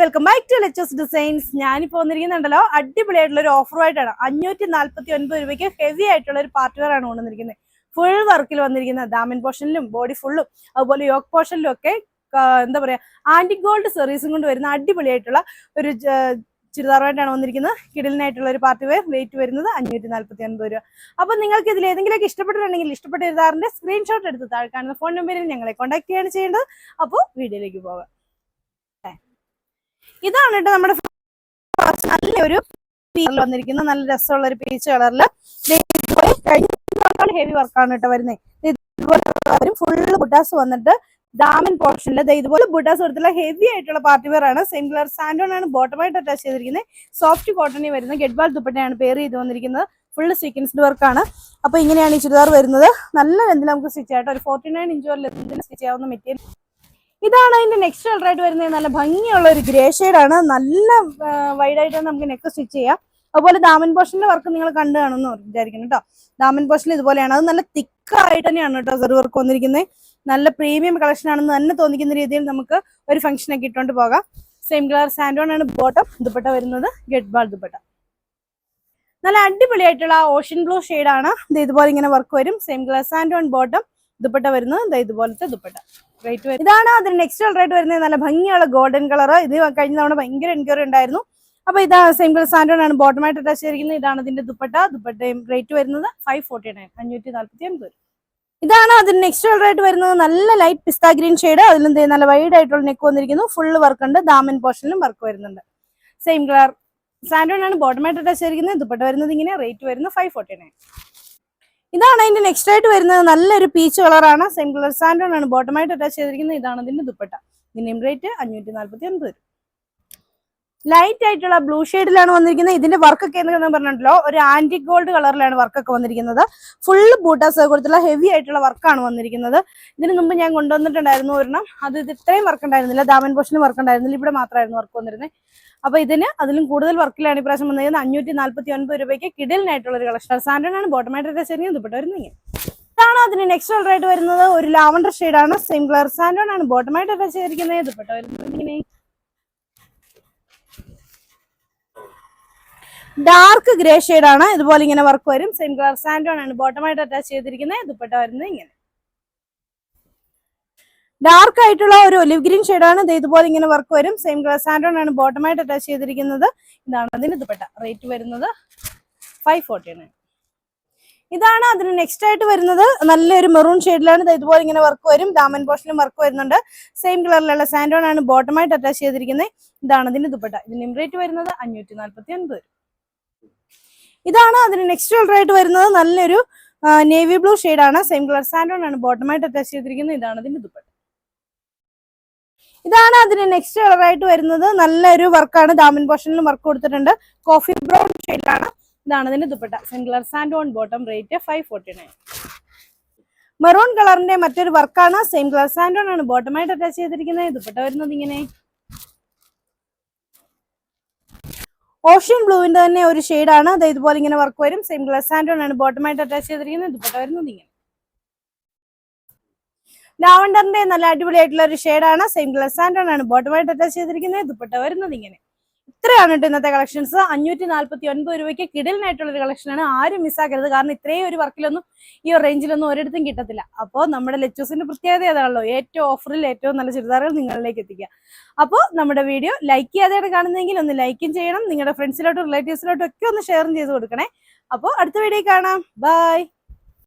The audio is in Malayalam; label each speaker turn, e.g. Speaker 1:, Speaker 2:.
Speaker 1: Welcome back to Lechus designs ഞാനിപ്പോ വന്നിരിക്കുന്നുണ്ടല്ലോ അടിപൊളിയായിട്ടുള്ള ഒരു ഓഫറുമായിട്ടാണ് അഞ്ഞൂറ്റി നാല്പത്തി ഒൻപത് രൂപയ്ക്ക് ഹെവി ആയിട്ടുള്ള ഒരു പാർട്ടി വെയർ ആണ് കൊണ്ടുവന്നിരിക്കുന്നത്. ഫുൾ വർക്കിൽ വന്നിരിക്കുന്ന ദാമൻ പോർഷനിലും ബോഡി ഫുള്ളും അതുപോലെ യോക്ക് പോർഷനിലും ഒക്കെ എന്താ പറയാ ആന്റി ഗോൾഡ് സെറീസും കൊണ്ട് വരുന്ന അടിപൊളിയായിട്ടുള്ള ഒരു ചുരിദാറായിട്ടാണ് വന്നിരിക്കുന്നത്. കിടലിനായിട്ടുള്ള ഒരു പാർട്ടി വെയർ വെയിറ്റ് വരുന്നത് അഞ്ഞൂറ്റി നാല്പത്തി ഒൻപത് രൂപ. അപ്പൊ നിങ്ങൾക്ക് ഇതിൽ ഏതെങ്കിലുമൊക്കെ ഇഷ്ടപ്പെട്ടിട്ടുണ്ടെങ്കിൽ ഇഷ്ടപ്പെട്ട ചുരിദാറിന്റെ സ്ക്രീൻഷോട്ട് എടുത്ത് താഴെ കാണുന്ന ഫോൺ നമ്പറിൽ ഞങ്ങളെ കോൺടാക്ട് ചെയ്യാണ് ചെയ്യേണ്ടത്. അപ്പോൾ വീഡിയോയിലേക്ക് പോകാം. ഇതാണ് കേട്ടോ നമ്മുടെ നല്ല ഒരു വന്നിരിക്കുന്നത്. വന്നിരിക്കുന്ന നല്ല രസമുള്ള ഒരു പീച്ച് കളറിൽ ഹെവി വർക്കാണ് കേട്ടോ വരുന്നത് ഇതുപോലെ ഫുള്ള് ബുട്ടാസ് വന്നിട്ട് ഡാമൻ പോർഷനിൽ ഇതുപോലെ ബുട്ടാസ് കൊടുത്തുള്ള ഹെവി ആയിട്ടുള്ള പാർട്ടി വെയർ ആണ്. സെയിം കളർ സാൻഡോൺ ആണ് ബോട്ടമായിട്ട് അറ്റാച്ച് ചെയ്തിരിക്കുന്നത്. സോഫ്റ്റ് കോട്ടണിൽ വരുന്ന ഗെഡ്ബാൾ ദുപ്പട്ടയാണ് പേര് ചെയ്ത് വന്നിരിക്കുന്നത്. ഫുള്ള് സീക്വൻസ്ഡ് വർക്കാണ് അപ്പൊ ഇങ്ങനെയാണ് ഈ ചുരിദാർ വരുന്നത്. നല്ല ലെന്തിൽ നമുക്ക് സ്റ്റിച്ച് ആയിട്ട് ഒരു ഫോർട്ടി നയൻ ഇഞ്ച് വരെ ലെന്തിൽ സ്റ്റിച്ച് ചെയ്യാവുന്ന മെറ്റീരിയൽ ഇതാണ് അതിന്റെ നെക്സ്റ്റ് കളർ ആയിട്ട് വരുന്നത്. നല്ല ഭംഗിയുള്ള ഒരു ഗ്രേ ആണ്. നല്ല വൈഡ് ആയിട്ട് നമുക്ക് നെക്ക് സ്റ്റിച്ച് ചെയ്യാം. അതുപോലെ ദാമൻ പോർഷന്റെ വർക്ക് നിങ്ങൾ കണ്ടു കാണുമെന്ന് വിചാരിക്കുന്നു കേട്ടോ ദാമൻ പോർഷൻ ഇതുപോലെയാണ്. അത് നല്ല തിക്കായിട്ട് തന്നെയാണ് കേട്ടോ സെറി വർക്ക് വന്നിരിക്കുന്നത്. നല്ല പ്രീമിയം കളക്ഷൻ ആണെന്ന് തന്നെ തോന്നിക്കുന്ന രീതിയിൽ നമുക്ക് ഒരു ഫംഗ്ഷൻ ഒക്കെ ഇട്ടുകൊണ്ട് പോകാം. സെയിം കളർ സാൻഡോൺ ആണ് ബോട്ടം ദുപ്പട്ട വരുന്നത്. ഗെഡ് ബാൾ ദുപ്പട്ട. നല്ല അടിപൊളിയായിട്ടുള്ള ഓഷ്യൻ ബ്ലൂ ആണ്. ഇത് ഇതുപോലെ ഇങ്ങനെ വർക്ക് വരും. സെയിം കളർ സാൻഡോൺ ബോട്ടം ദുപ്പട്ട വരുന്നത്. ഇതുപോലത്തെ ദുപ്പട്ട. റേറ്റ് വരും. ഇതാണ് അതിന് നെക്സ്റ്റ് ആയിട്ട് വരുന്നത്. നല്ല ഭംഗിയുള്ള ഗോൾഡൻ കളർ ഇത് കഴിഞ്ഞ തവണ ഭയങ്കര എൻക്വയറി ഉണ്ടായിരുന്നു. അപ്പൊ ഇതാ സെയിം കളർ സാൻഡോൺ ആണ് ബോട്ടമായിട്ട് അറ്റാച്ച് ചെയ്തിരിക്കുന്നത്. ഇതാണ് ഇതിന്റെ ദുപ്പട്ട. ദുപ്പട്ടയും റേറ്റ് വരുന്നത് ഫൈവ് ഫോർട്ടി നയൻ അഞ്ഞൂറ്റി നാല്പത്തി ഒൻപത് ഇതാണ് അതിന് നെക്സ്റ്റ് കളർ ആയിട്ട് വരുന്നത്. നല്ല ലൈറ്റ് പിസ്ത ഗ്രീൻ ഷെയ്ഡ് അതിലും ദേ നല്ല വൈഡ് ആയിട്ടുള്ള നെക്ക് വന്നിരിക്കുന്നു. ഫുള്ള് വർക്ക് ഉണ്ട്. ദാമൻ പോർഷനിലും വർക്ക് വരുന്നുണ്ട്. സെയിം കളർ സാൻഡോൺ ആണ് ബോട്ടമായിട്ട് അറ്റാച്ച് ചെയ്തിരിക്കുന്നത്. ദുപ്പട്ട വരുന്നത് ഇങ്ങനെ റേറ്റ് വരുന്നത് ഫൈവ് ഫോർട്ടി നയൻ ഇതാണ് അതിന്റെ നെക്സ്റ്റ് ആയിട്ട് വരുന്നത് നല്ലൊരു പീച്ച് കളറാണ് സെയിം കളർ സാൻഡോൺ ആണ്. ബോട്ടമായിട്ട് അറ്റാച്ച് ചെയ്തിരിക്കുന്നത് ഇതാണ് ഇതിന്റെ ദുപ്പട്ട. മിനിമം റേറ്റ് അഞ്ഞൂറ്റി നാല്പത്തി ഒൻപത് ലൈറ്റ് ആയിട്ടുള്ള ബ്ലൂ ഷെയ്ഡിലാണ് വന്നിരിക്കുന്നത്. ഇതിന്റെ വർക്കൊക്കെ എന്ന് പറഞ്ഞിട്ടുണ്ടല്ലോ. ഒരു ആന്റി ഗോൾഡ് കളറിലാണ് വർക്കൊക്കെ വന്നിരിക്കുന്നത്. ഫുള്ള് ബൂട്ടാസ് കൊടുത്തുള്ള ഹെവി ആയിട്ടുള്ള വർക്കാണ് വന്നിരിക്കുന്നത്. ഇതിന് മുമ്പ് ഞാൻ കൊണ്ടുവന്നിട്ടുണ്ടായിരുന്നു ഒരെണ്ണം. അത് ഇത് ഇത്രയും വർക്ക് ഉണ്ടായിരുന്നില്ല. ദാമൻ പോഷന് വർക്ക് ഉണ്ടായിരുന്നില്ല. ഇവിടെ മാത്രമായിരുന്നു വർക്ക് വന്നിരുന്നത്. അപ്പൊ ഇതിന് അതിലും കൂടുതൽ വർക്കിലാണ് ഇപ്രാവശ്യം വന്നിരിക്കുന്നത് അഞ്ഞൂറ്റി നാല്പത്തി ഒൻപത് രൂപയ്ക്ക് കിടലിനായിട്ടുള്ള ഒരു കളക്ഷൻ സാൻഡൺ ആണ്. ബോട്ടമായിട്ട് ചെറിയ ദുപ്പട്ട വരുന്നത് ഇതാണ് അതിന് നെക്സ്റ്റ് കളർ ആയിട്ട് വരുന്നത്. ഒരു ലാവണ്ടർ ആണ്. സെയിം കളർ സാൻഡൺ ആണ്. ബോട്ടമായിട്ട് അറ്റാച്ച് ചെയ്തിരിക്കുന്നത് ദുപ്പട്ട വരുന്നത് ഇങ്ങനെ. ഡാർക്ക് ഗ്രേ ആണ്. ഇതുപോലെ ഇങ്ങനെ വർക്ക് വരും. സെയിം കളർ സാൻഡോൺ ആണ്. ബോട്ടമായിട്ട് അറ്റാച്ച് ചെയ്തിരിക്കുന്നത് ദുപ്പട്ട വരുന്നത് ഇങ്ങനെ. ഡാർക്ക് ആയിട്ടുള്ള ഒരു ഒലിവ് ഗ്രീൻ ആണ്. ഇത് ഇതുപോലെ ഇങ്ങനെ വർക്ക് വരും. സെയിം കളർ സാൻഡോൺ ആണ് ബോട്ടമായിട്ട് അറ്റാച്ച് ചെയ്തിരിക്കുന്നത്. ഇതാണ് അതിന് ദുപ്പട്ട. റേറ്റ് വരുന്നത് ഫൈവ് ഫോർട്ടി നയൻ ഇതാണ് അതിന് നെക്സ്റ്റ് ആയിട്ട് വരുന്നത്. നല്ലൊരു മെറൂൺ ഷെയ്ഡിലാണ് ഇത് ഇതുപോലെ ഇങ്ങനെ വർക്ക് വരും. ദാമൻ പോഷനും വർക്ക് വരുന്നുണ്ട്. സെയിം കളറിലുള്ള സാൻഡോൺ ആണ് ബോട്ടമായിട്ട് അറ്റാച്ച് ചെയ്തിരിക്കുന്നത്. ഇതാണ് അതിന് ദുപ്പട്ട. ഇതിന്റെ റേറ്റ് വരുന്നത് അഞ്ഞൂറ്റി നാല്പത്തി ഒൻപത് ഇതാണ് അതിന് നെക്സ്റ്റ് കളർ ആയിട്ട് വരുന്നത്. നല്ലൊരു നേവി ബ്ലൂ ആണ്. സെയിം കളർ സാൻഡോൺ ആണ് ബോട്ടമായിട്ട് അറ്റാച്ച് ചെയ്തിരിക്കുന്നത്. ഇതാണ് അതിന്റെ ദുപ്പട്ട. ഇതാണ് അതിന് നെക്സ്റ്റ് കളറായിട്ട് വരുന്നത്. നല്ലൊരു വർക്കാണ് ദാമിൻ പോർഷനിലും വർക്ക് കൊടുത്തിട്ടുണ്ട്. കോഫി ബ്രൗൺ ഷെയ്ഡിലാണ് ഇതാണ് അതിന്റെ ദുപ്പട്ട. സെയിം സാൻഡ് on bottom rate five forty nine maroon കളറിന്റെ മറ്റൊരു വർക്കാണ് സെയിം കളർ സാൻഡ് ഓൺ ആണ്. ബോട്ടമായിട്ട് അറ്റാച്ച് ചെയ്തിരിക്കുന്നത്. ദുപ്പട്ട വരുന്നത് ഇങ്ങനെ. ഓഷ്യൻ ബ്ലൂവിന്റെ തന്നെ ഒരു ഷെയ്ഡാണ് അത് ഇതുപോലെ ഇങ്ങനെ വർക്ക് വരും. സെയിം കളർ സാൻഡ് ഓൺ ആണ്. ബോട്ടമായിട്ട് അറ്റാച്ച് ചെയ്തിരിക്കുന്നത്. ദുപ്പട്ട വരുന്നത് ഇങ്ങനെ. ലാവണ്ടറിന്റെ നല്ല അടിപൊളിയായിട്ടുള്ള ഒരു ഷെയ്ഡാണ്. സെയിം കളർ സാൻഡോൺ ആണ്. ബോട്ടമായിട്ട് അറ്റാച്ച് ചെയ്തിരിക്കുന്നത് ദുപ്പട്ട വരുന്നത് ഇങ്ങനെ. ഇത്രയാണ് കേട്ടോ ഇന്നത്തെ കളക്ഷൻസ് അഞ്ഞൂറ്റി നാല്പത്തി ഒൻപത് രൂപയ്ക്ക് കിടലിനായിട്ടുള്ള ഒരു കളക്ഷനാണ് ആരും മിസ്സാക്കരുത് കാരണം ഇത്രയും ഒരു വർക്കിലൊന്നും ഈ റേഞ്ചിലൊന്നും ഒരിടത്തും കിട്ടത്തില്ല. അപ്പോൾ നമ്മുടെ ലെച്ചൂസിന്റെ പ്രത്യേകത അതാണല്ലോ ഏറ്റവും ഓഫറിൽ ഏറ്റവും നല്ല ചുരിദാറുകൾ നിങ്ങളിലേക്ക് എത്തിക്കുക. അപ്പോൾ നമ്മുടെ വീഡിയോ ലൈക്ക് ചെയ്യാതെയാണ് കാണുന്നതെങ്കിൽ ഒന്ന് ലൈക്കും ചെയ്യണം. നിങ്ങളുടെ ഫ്രണ്ട്സിലോട്ടും റിലേറ്റീവ്സിലോട്ടും ഒക്കെ ഒന്ന് ഷെയറും ചെയ്ത് കൊടുക്കണേ. അപ്പോൾ അടുത്ത വീഡിയോ കാണാം. ബൈ